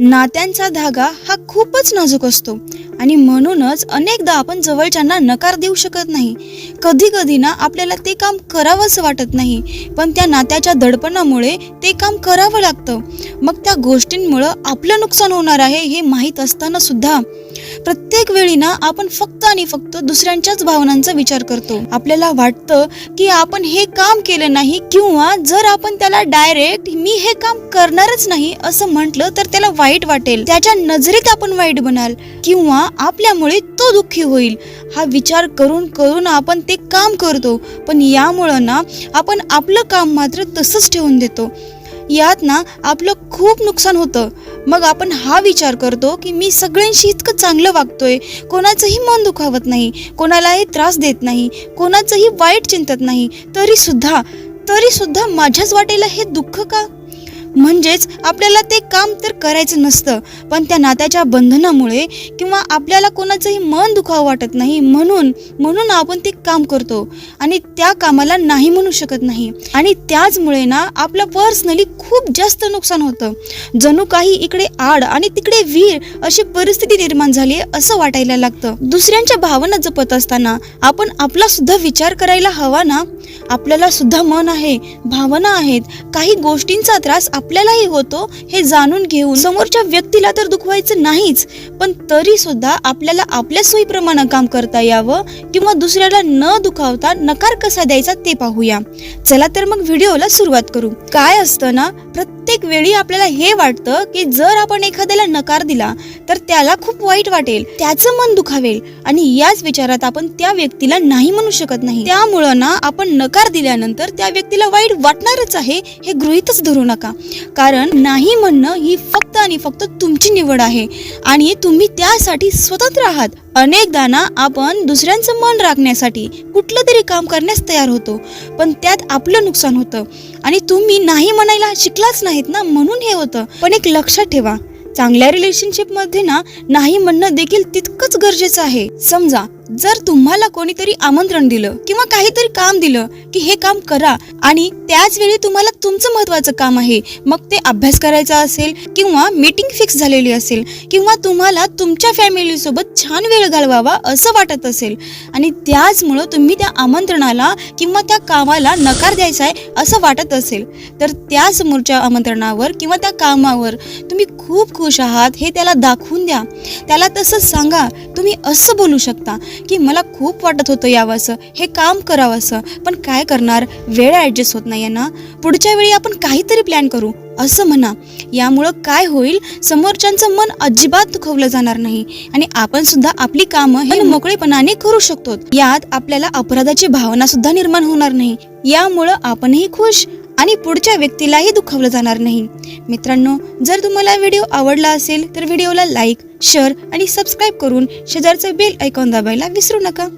नात्यांचा धागा हा खूपच नाजूक असतो. आणि म्हणूनच अनेकदा आपण जवळच्यांना नकार देऊ शकत नाही. कधी कधी ना आपल्याला ते काम करावंसं वाटत नाही. पण त्या नात्याच्या दडपणामुळे ते काम करावं लागतं. मग त्या गोष्टींमुळं आपलं नुकसान होणार आहे हे माहीत असताना सुद्धा प्रत्येक वेळी ना आपण फक्त आणि फक्त दुसऱ्यांच्याच भावनांचा विचार करतो. आपल्याला वाटतं की आपण हे काम केलं नाही किंवा जर आपण त्याला डायरेक्ट मी हे काम करणारच नाही असं म्हटलं तर त्याला वाईट वाईट वाटेल त्याच्या नजरेत आपण वाईट बनाल किंवा आपल्यामुळे तो दुःखी होईल. हा विचार करून करून आपण ते काम करतो पण यामुळं ना आपण आपलं काम मात्र तसंच ठेवून देतो. यात ना आपलं खूप नुकसान होतं. मग आपण हा विचार करतो की मी सगळ्यांशी इतकं चांगलं वागतोय कोणाचंही मन दुखावत नाही कोणालाही त्रास देत नाही कोणाचंही वाईट चिंतत नाही तरीसुद्धा तरीसुद्धा माझ्याच वाटेला हे दुःख का? म्हणजेच आपल्याला ते काम तर करायचं नसतं पण त्या नात्याच्या बंधनामुळे किंवा आपल्याला कोणाचंही मन दुखावं वाटत नाही म्हणून म्हणून आपण ते काम करतो. आणि त्या कामाला नाही म्हणू शकत नाही. आणि त्याचमुळे ना आपलं पर्सनली खूप जास्त नुकसान होतं. जणू काही इकडे आड आणि तिकडे वीर अशी परिस्थिती निर्माण झाली आहे असं वाटायला लागतं. दुसऱ्यांच्या भावना जपत असताना आपण आपला सुद्धा विचार करायला हवा ना. आपल्याला सुद्धा मन आहे भावना आहेत काही गोष्टींचा त्रास आपल्यालाही होतो हे जाणून घेऊन समोरच्या व्यक्तीला तर दुखवायचं नाहीच पण तरी सुद्धा आपल्याला आपल्या सोयीप्रमाणे काम करता यावं किंवा दुसऱ्याला न दुखावता नकार कसा द्यायचा ते पाहूया. चला तर मग व्हिडिओला सुरुवात करू. काय असतं ना प्रत्येक वेळी आपल्याला हे वाटतं की जर आपण एखाद्याला नकार दिला तर त्याला खूप वाईट वाटेल त्याचं मन दुखावेल आणि याच विचारात आपण त्या व्यक्तीला नाही म्हणू शकत नाही. त्यामुळं ना आपण नकार दिल्यानंतर त्या व्यक्तीला वाईट वाटणारच आहे हे गृहितच धरू नका. कारण नाही म्हणणं ही फक्त आणि फक्त तुमची निवड आहे आणि तुम्ही त्यासाठी स्वतंत्र आहात. अनेकदा ना आपण दुसऱ्यांचं मन राखण्यासाठी कुठलं तरी काम करण्यास तयार होतो पण त्यात आपलं नुकसान होतं आणि तुम्ही नाही म्हणायला ऐकलाच नाहीत ना म्हणून हे होतं. पण एक लक्षात ठेवा चांगल्या रिलेशनशिपमध्ये ना नाही म्हणणं देखील तितकंच गरजेचं आहे. समजा जर तुम्हाला कोणीतरी आमंत्रण दिलं किंवा काहीतरी काम दिलं की हे काम करा आणि त्याच वेळी तुम्हाला तुमचं महत्वाचं काम आहे मग ते अभ्यास करायचा असेल किंवा मीटिंग फिक्स झालेली असेल किंवा तुम्हाला तुमच्या फॅमिलीसोबत छान वेळ घालवावा असं वाटत असेल आणि त्याचमुळं तुम्ही त्या आमंत्रणाला किंवा त्या कामाला नकार द्यायचा आहे असं वाटत असेल तर त्या समोरच्या आमंत्रणावर किंवा त्या कामावर तुम्ही खूप खुश आहात हे त्याला दाखवून द्या. त्याला तसं सांगा तुम्ही असं बोलू शकता. की मला खूप वाटत होतं यावंसं हे काम करावंसं पण काय करणार? वेळ ॲडजस्ट होत नाही ना? पुढच्या वेळी आपण काहीतरी प्लॅन करू असं म्हणा. यामुळं काय होईल? समोरच्यांचं मन अजिबात दुखवलं जाणार नाही. आणि आपण सुद्धा आपली कामं हे मोकळेपणाने करू शकतो. यात आपल्याला अपराधाची भावना सुद्धा निर्माण होणार नाही. यामुळं आपणही खुश. आणि पुढच्या व्यक्तीलाही दुखावलं जाणार नाही. मित्रांनो जर तुम्हाला व्हिडिओ आवडला असेल तर व्हिडिओला लाईक शेअर आणि सबस्क्राईब करून शेजारचं बेल ऐकॉन दाबायला विसरू नका.